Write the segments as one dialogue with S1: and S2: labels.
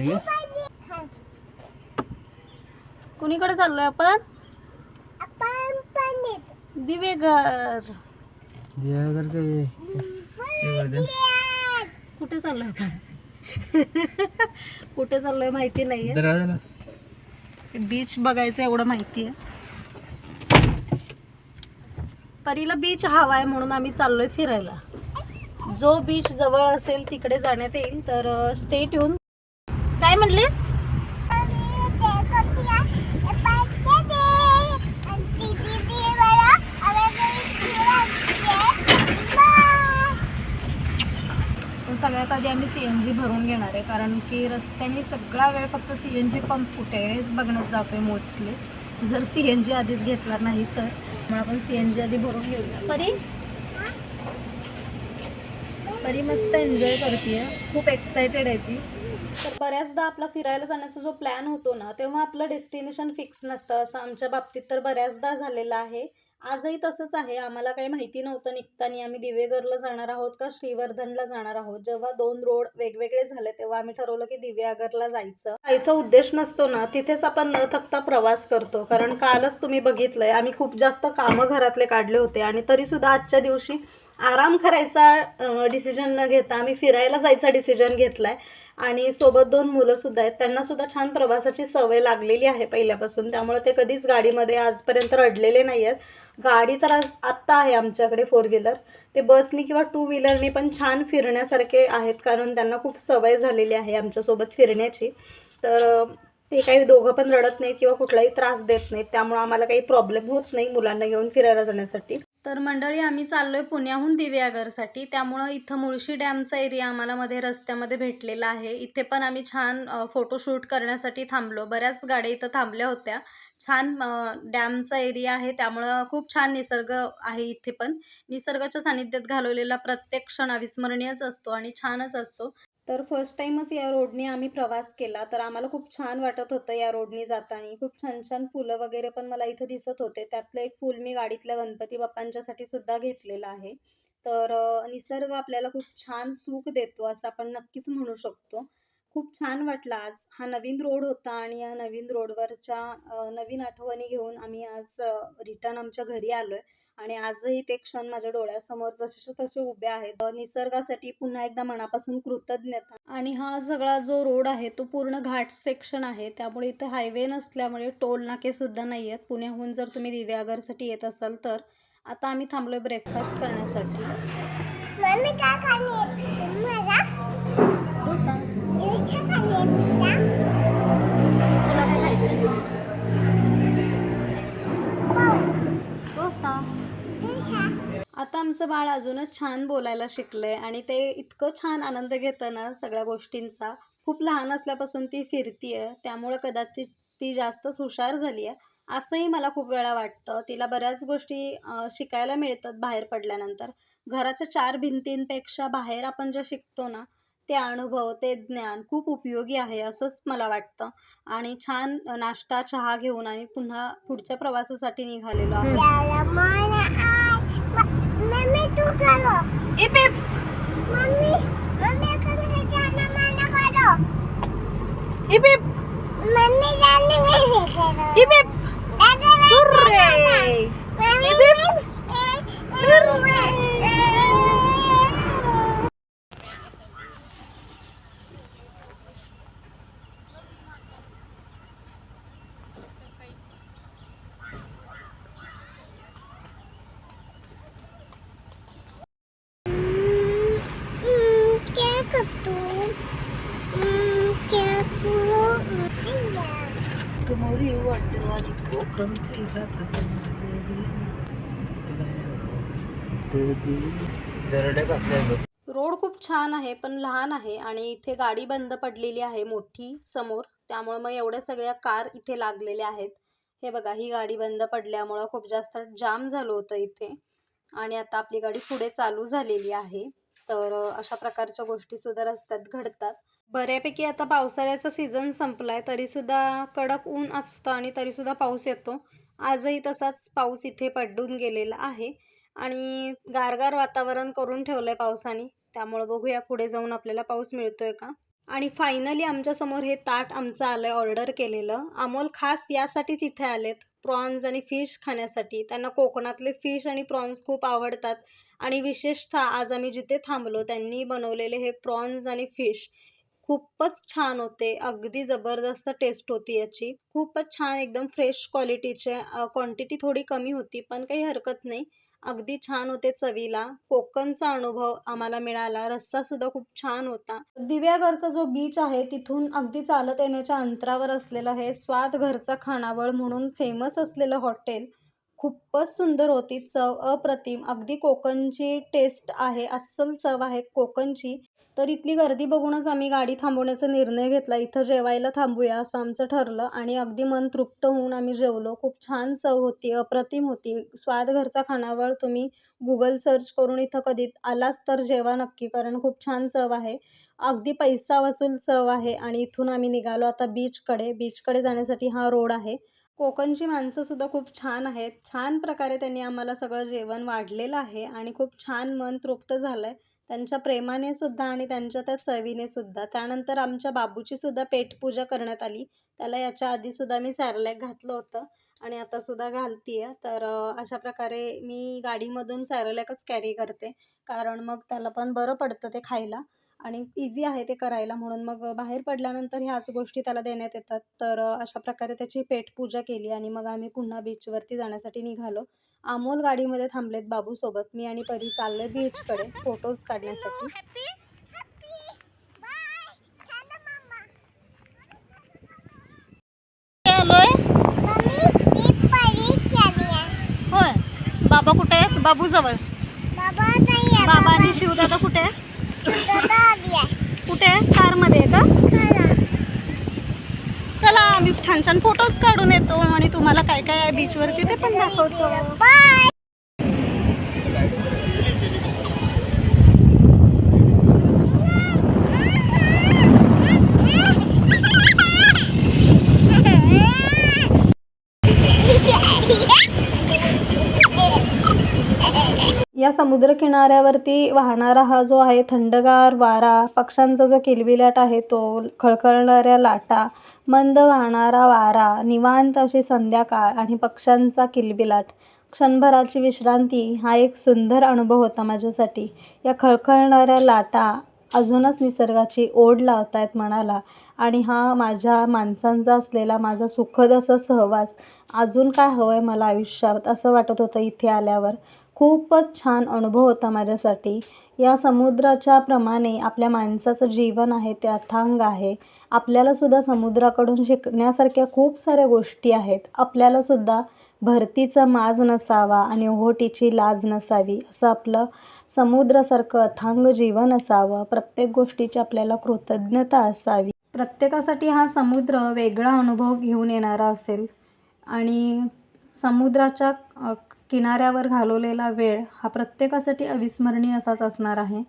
S1: निघे?
S2: कुणीकडे चाललोय आपण? दिवेघर.
S1: वर्धन
S2: कुठे चाललोय आपण? कुठे चाललोय माहिती नाहीये. बीच बघायचं एवढं माहिती आहे परीला बीच हवा आहे म्हणून आम्ही चाललोय फिरायला. जो बीच जवळ असेल तिकडे जाण्यात येईल. तर स्टेट येऊन काय म्हणलीस? सगळ्यात आधी आम्ही सी एन जी भरून घेणार आहे कारण की रस्त्याने सगळा वेळ फक्त सी एन जी पंप कुठे आहे हेच बघण्यात जातोय मोस्टली जर सी एन जी आधीच घेतला नाही तर मग आपण सी एन जी आधी भरून घेऊया. परी? परी मस्त एन्जॉय करते खूप एक्सायटेड आहे ती. तर बऱ्याचदा आपला फिरायला जाण्याचा जो प्लॅन होतो ना तेव्हा आपलं डेस्टिनेशन फिक्स नसतं. असं आमच्या बाबतीत तर बऱ्याचदा झालेलं आहे. आजही तसंच आहे. आम्हाला काही माहिती नव्हतं निघताना आम्ही दिवेघरला जाणार आहोत का श्रीवर्धनला जाणार आहोत. जेव्हा दोन रोड वेगवेगळे झाले तेव्हा आम्ही ठरवलं की दिव्यागरला जायचं. जायचा उद्देश नसतो ना तिथेच आपण न थकता प्रवास करतो. कारण कालच तुम्ही बघितलंय आम्ही खूप जास्त कामं घरातले काढले होते आणि तरी सुद्धा आजच्या दिवशी आराम करायचा डिसिजन न घेता आम्ही फिरायला जायचा डिसिजन घेतलाय. आणि सोबत दोन मुलं सुद्धा आहेत. त्यांना सुद्धा छान प्रवासाची सवय लागलेली आहे पहिल्यापासून. त्यामुळे ते कधीच गाडीमध्ये आजपर्यंत रडलेले नाही आहेत गाडी तर आज आत्ता आहे आमच्याकडे फोर व्हीलर ते बसनी किंवा टू व्हीलरनी पण छान फिरण्यासारखे आहेत. कारण त्यांना खूप सवय झालेली आहे आमच्यासोबत फिरण्याची. तर ते काही दोघं पण रडत नाहीत किंवा कुठलाही त्रास देत नाहीत. त्यामुळं आम्हाला काही प्रॉब्लेम होत नाही मुलांना घेऊन फिरायला जाण्यासाठी. तर मंडळी आम्ही चाललोय पुण्याहून दिव्यागरसाठी त्यामुळं इथं मुळशी डॅमचा एरिया आम्हाला मध्ये रस्त्यामध्ये भेटलेला आहे. इथे पण आम्ही छान फोटोशूट करण्यासाठी थांबलो. बऱ्याच गाड्या इथं थांबल्या होत्या. छान डॅमचा एरिया आहे. त्यामुळं खूप छान निसर्ग आहे इथे पण. निसर्गाच्या सानिध्यात घालवलेला प्रत्येक क्षण अविस्मरणीयच असतो आणि छानच असतो. तर फर्स्ट टाईमच या रोडने आम्ही प्रवास केला. तर आम्हाला खूप छान वाटत होतं या रोडनी जाताना. खूप छान छान फुलं वगैरे पण मला इथं दिसत होते. त्यातलं एक फूल मी गाडीतल्या गणपती बाप्पांच्यासाठी सुद्धा घेतलेलं आहे. तर निसर्ग आपल्याला खूप छान सुख देतो असं आपण नक्कीच म्हणू शकतो. खूप छान वाटलं आज. हा नवीन रोड होता आणि या नवीन रोडवरच्या नवीन आठवणी घेऊन आम्ही आज रिटर्न आमच्या घरी आलो आहे आणि आजही ते क्षण माझ्या डोळ्यासमोर जसे तसे उभे आहेत. निसर्गासाठी पुन्हा एकदा मनापासून कृतज्ञता. आणि हा सगळा जो रोड आहे तो पूर्ण घाट सेक्शन आहे. त्यामुळे इथे हायवे नसल्यामुळे टोल नाके सुद्धा नाही आहेत. पुण्याहून जर तुम्ही दिव्यागरसाठी येत असाल तर. आता आम्ही थांबलोय ब्रेकफास्ट करण्यासाठी. डोसा आमचं बाळ अजूनच छान बोलायला शिकलंय आणि ते इतकं छान आनंद घेतं ना सगळ्या गोष्टींचा. खूप लहान असल्यापासून ती फिरतीये त्यामुळं कदाचित ती जास्तच हुशार झाली आहे असंही मला खूप वेळा वाटतं. तिला बऱ्याच गोष्टी शिकायला मिळतात बाहेर पडल्यानंतर. घराच्या चार भिंतींपेक्षा बाहेर आपण जे शिकतो ना ते अनुभव ते ज्ञान खूप उपयोगी आहे असंच मला वाटतं. आणि छान नाश्ता चहा घेऊन आम्ही पुन्हा पुढच्या प्रवासासाठी निघालेलो आहोत.
S3: मम्मी तू करो
S2: इप इप.
S3: मम्मी मम्मी करो जाना माना करो
S2: इप इप.
S3: मम्मी जाने में करो
S2: इप इप.
S3: दादा
S2: हुर्रे.
S3: क्या करतो क्या करू
S2: कमोरी वाटतो आणि कोकणची जात
S1: दरड्याक असल्या
S2: रोड खूप छान आहे पण लहान आहे आणि इथे गाडी बंद पडलेली आहे मोठी समोर. त्यामुळे मग एवढ्या सगळ्या कार इथे लागलेल्या आहेत. हे बघा ही गाडी बंद पडल्यामुळं खूप जास्त जाम झालं होतं इथे. आणि आता आपली गाडी पुढे चालू झालेली आहे. तर अशा प्रकारच्या गोष्टी सुद्धा रस्त्यात घडतात. बऱ्यापैकी आता पावसाळ्याचा सीझन संपलाय आहे तरीसुद्धा कडक ऊन असतं आणि तरीसुद्धा पाऊस येतो. आजही तसाच पाऊस इथे पडून गेलेला आहे आणि गारगार वातावरण करून ठेवलं आहे पावसाने. त्यामुळं बघूया पुढे जाऊन आपल्याला पाऊस मिळतोय का? आणि फायनली आमच्यासमोर हे ताट आमचं आलं आहे ऑर्डर केलेलं. अमोल खास यासाठीच इथे आलेत. प्रॉन्स आणि फिश खाण्यासाठी. त्यांना कोकणातले फिश आणि प्रॉन्स खूप आवडतात. आणि विशेषतः आज आम्ही जिथे थांबलो त्यांनी बनवलेले हे प्रॉन्स आणि फिश खूपच छान होते. अगदी जबरदस्त टेस्ट होती याची. खूपच छान एकदम फ्रेश क्वालिटीचे क्वांटिटी थोडी कमी होती पण काही हरकत नाही. अगदी छान होते चवीला. कोकणचा अनुभव आम्हाला मिळाला. रस्सा सुद्धा खूप छान होता. दिव्यागरचा जो बीच आहे तिथून अगदी चालत येण्याच्या अंतरावर असलेलं हे स्वाद घरचा खानावळ म्हणून फेमस असलेलं हॉटेल खूपच सुंदर होती. चव अप्रतिम. अगदी कोकणची टेस्ट आहे. अस्सल चव आहे कोकणची. तर इथली गर्दी बघूनच आम्ही गाडी थांबवण्याचा निर्णय घेतला. इथं जेवायला थांबूया असं आमचं ठरलं आणि अगदी मन तृप्त होऊन आम्ही जेवलो. खूप छान चव होती अप्रतिम होती. स्वाद घरचा खाणावळ तुम्ही गुगल सर्च करून इथं कधी आलाच तर जेवा नक्की कारण खूप छान चव आहे. अगदी पैसा वसूल चव आहे आणि इथून आम्ही निघालो. आता बीचकडे बीचकडे जाण्यासाठी हा रोड आहे. कोकणची माणसंसुद्धा खूप छान आहेत. छान प्रकारे त्यांनी आम्हाला सगळं जेवण वाढलेलं आहे आणि खूप छान मन तृप्त झालं आहे त्यांच्या प्रेमाने सुद्धा आणि त्यांच्या त्या चवीने सुद्धा. त्यानंतर आमच्या बाबूची सुद्धा पेटपूजा करण्यात आली. त्याला याच्या आधी सुद्धा मी सॅरलॅक घातलं होतं आणि आता सुद्धा घालतीये. तर अशा प्रकारे मी गाडीमधून सॅरलॅकच कॅरी करते. कारण मग त्याला पण बरं पडतं ते खायला आणि इझी आहे ते करायला. म्हणून मग बाहेर पडल्यानंतर ह्याच गोष्टी त्याला देण्यात येतात. तर अशा प्रकारे त्याची पेटपूजा केली आणि मग आम्ही पुन्हा बीचवरती जाण्यासाठी निघालो. अमोल गाडीमध्ये थांबलेत बाबूसोबत. मी आणि परी चालले बीचकडे फोटोज काढण्यासाठी.
S3: हॅपी हॅपी बाय चला मम्मा
S2: आलोय?
S3: मम्मी मी परी केली आहे.
S2: होय. बाबा कुठे आहेत? बाबू जवळ
S3: बाबा नाही आहे
S2: बाबा आणि शिवदादा कुठे आहे
S3: दादा आली आहे
S2: कुठे आहे कारमध्ये आहे का
S3: चला
S2: चला आम्ही छान छान फोटोज काढून येतो आणि तुम्हाला काय काय आहे बीचवरती ते पण दाखवतो.
S3: बाय
S2: या समुद्रकिनाऱ्यावरती वाहणारा हा जो आहे थंडगार वारा पक्ष्यांचा जो किलबिलाट आहे तो खळखळणाऱ्या लाटा मंद वाहणारा वारा निवांत अशी संध्याकाळ आणि पक्ष्यांचा किलबिलाट क्षणभराची विश्रांती हा एक सुंदर अनुभव होता माझ्यासाठी. या खळखळणाऱ्या लाटा अजूनच निसर्गाची ओढ लावत आहेत मनाला आणि हा माझ्या माणसांचा असलेला माझा सुखद असा सहवास अजून काय हवं आहे मला आयुष्यात असं वाटत होतं इथे आल्यावर. खूपच छान अनुभव होता माझ्यासाठी. या समुद्राच्या प्रमाणे आपल्या माणसाचं जीवन आहे ते अथांग आहे. आपल्यालासुद्धा समुद्राकडून शिकण्यासारख्या खूप साऱ्या गोष्टी आहेत. आपल्यालासुद्धा भरतीचा माज नसावा आणि ओहोटीची लाज नसावी असं आपलं समुद्रासारखं अथांग जीवन असावं. प्रत्येक गोष्टीची आपल्याला कृतज्ञता असावी. प्रत्येकासाठी हा समुद्र वेगळा अनुभव घेऊन येणारा असेल. आणि समुद्राच्या किनाऱ्यावर घालवलेला वेळ हा प्रत्येकासाठी अविस्मरणीय असाच असणार आहे.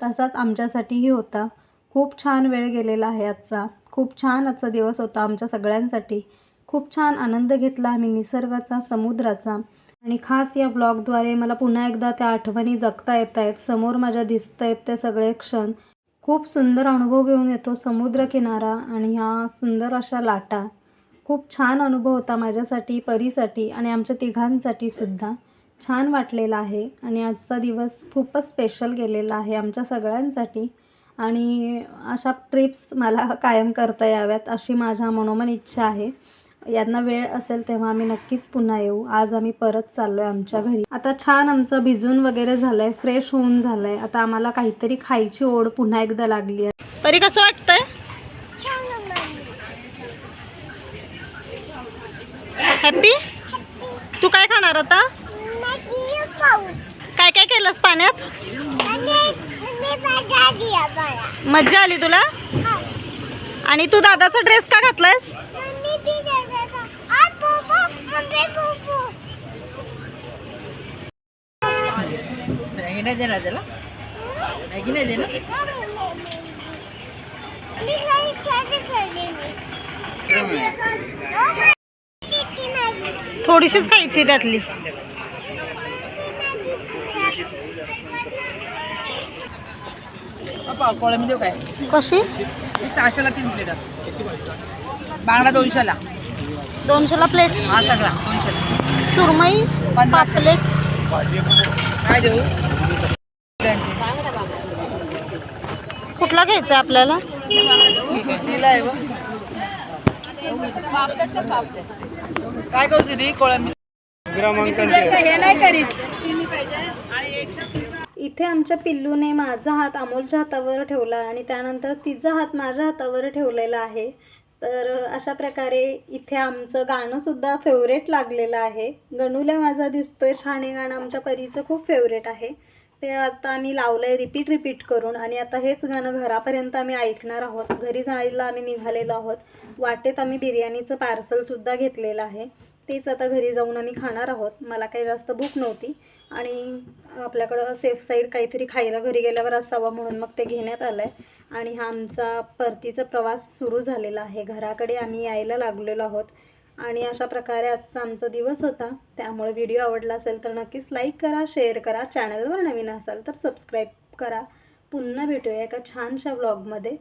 S2: तसाच आमच्यासाठीही होता. खूप छान वेळ गेलेला आहे आजचा. खूप छान आजचा दिवस होता आमच्या सगळ्यांसाठी. खूप छान आनंद घेतला आम्ही निसर्गाचा समुद्राचा. आणि खास या ब्लॉगद्वारे मला पुन्हा एकदा त्या आठवणी जगता येत आहेत समोर माझ्या दिसत आहेत ते सगळे क्षण. खूप सुंदर अनुभव घेऊन येतो समुद्रकिनारा आणि ह्या सुंदर अशा लाटा. खूप छान अनुभव होता माझ्यासाठी परीसाठी आणि आमच्या तिघांसाठी सुद्धा. छान वाटलेला आहे आणि आजचा दिवस खूपच स्पेशल गेलेला आहे आमच्या सगळ्यांसाठी आणि अशा ट्रिप्स मला कायम करता याव्यात अशी माझ्या मनोमन इच्छा आहे. यांना वेळ असेल तेव्हा आम्ही नक्कीच पुन्हा येऊ. आज आम्ही परत चाललो आहे आमच्या घरी. आता छान आमचं भिजून वगैरे झालं आहे फ्रेश होऊन झालं आहे आता आम्हाला काहीतरी खायची ओढ पुन्हा एकदा लागली आहे. तरी कसं वाटतंय
S3: चला मम्मी
S2: हॅपी तू काय खाणार आता? काय काय केलंस पाण्यात? मज्जा आली तुला? आणि तू दादाचा ड्रेस का घातलायस? थोडीशीच खायची त्यातली.
S1: बापा कोळंबी देऊ काय?
S2: कशी?
S1: सहाशेला तीन प्लेट बांगडा दोनशेला.
S2: दोनशेला प्लेट
S1: हा सगळा दोनशेला.
S2: सुरमई
S1: पंधराशे.
S2: पापलेट
S1: काय देऊ?
S2: कुठला घ्यायचा आहे आपल्याला
S1: ठीक आहे दिला आहे बघ काय करू दीदी? कोळंबी. हे नाही करीत.
S2: इथे आमच्या पिल्लूने माझा हात अमोलच्या हातावर ठेवला आणि त्यानंतर तिचा हात माझ्या हातावर ठेवलेला आहे. तर अशा प्रकारे इथे आमचं गाणंसुद्धा फेवरेट लागलेलं आहे. गणूला माझा दिसतोय. छान हे गाणं. आमच्या परीचं खूप फेवरेट आहे. ते आता आम्ही लावलं आहे रिपीट रिपीट करून आणि आता हेच गाणं घरापर्यंत आम्ही ऐकणार आहोत. घरी जायला आम्ही निघालेलो आहोत. वाटेत आम्ही बिर्याणीचं पार्सलसुद्धा घेतलेलं आहे. तेच आता घरी जाऊन आम्ही खाणार आहोत. मला काही जास्त भूक नव्हती आणि आपल्याकडं सेफ साईड काहीतरी खायला घरी गेल्यावर असावं म्हणून मग ते घेण्यात आलं आहे आणि हा आमचा परतीचा प्रवास सुरू झालेला आहे. घराकडे आम्ही यायला लागलेलो आहोत. आणि अशा प्रकारे आजचा आमचा दिवस होता. त्यामुळे व्हिडिओ आवडला असेल तर नक्कीच लाईक करा शेअर करा चॅनलवर नवीन असाल तर सबस्क्राईब करा. पुन्हा भेटूया एका छानशा व्लॉगमध्ये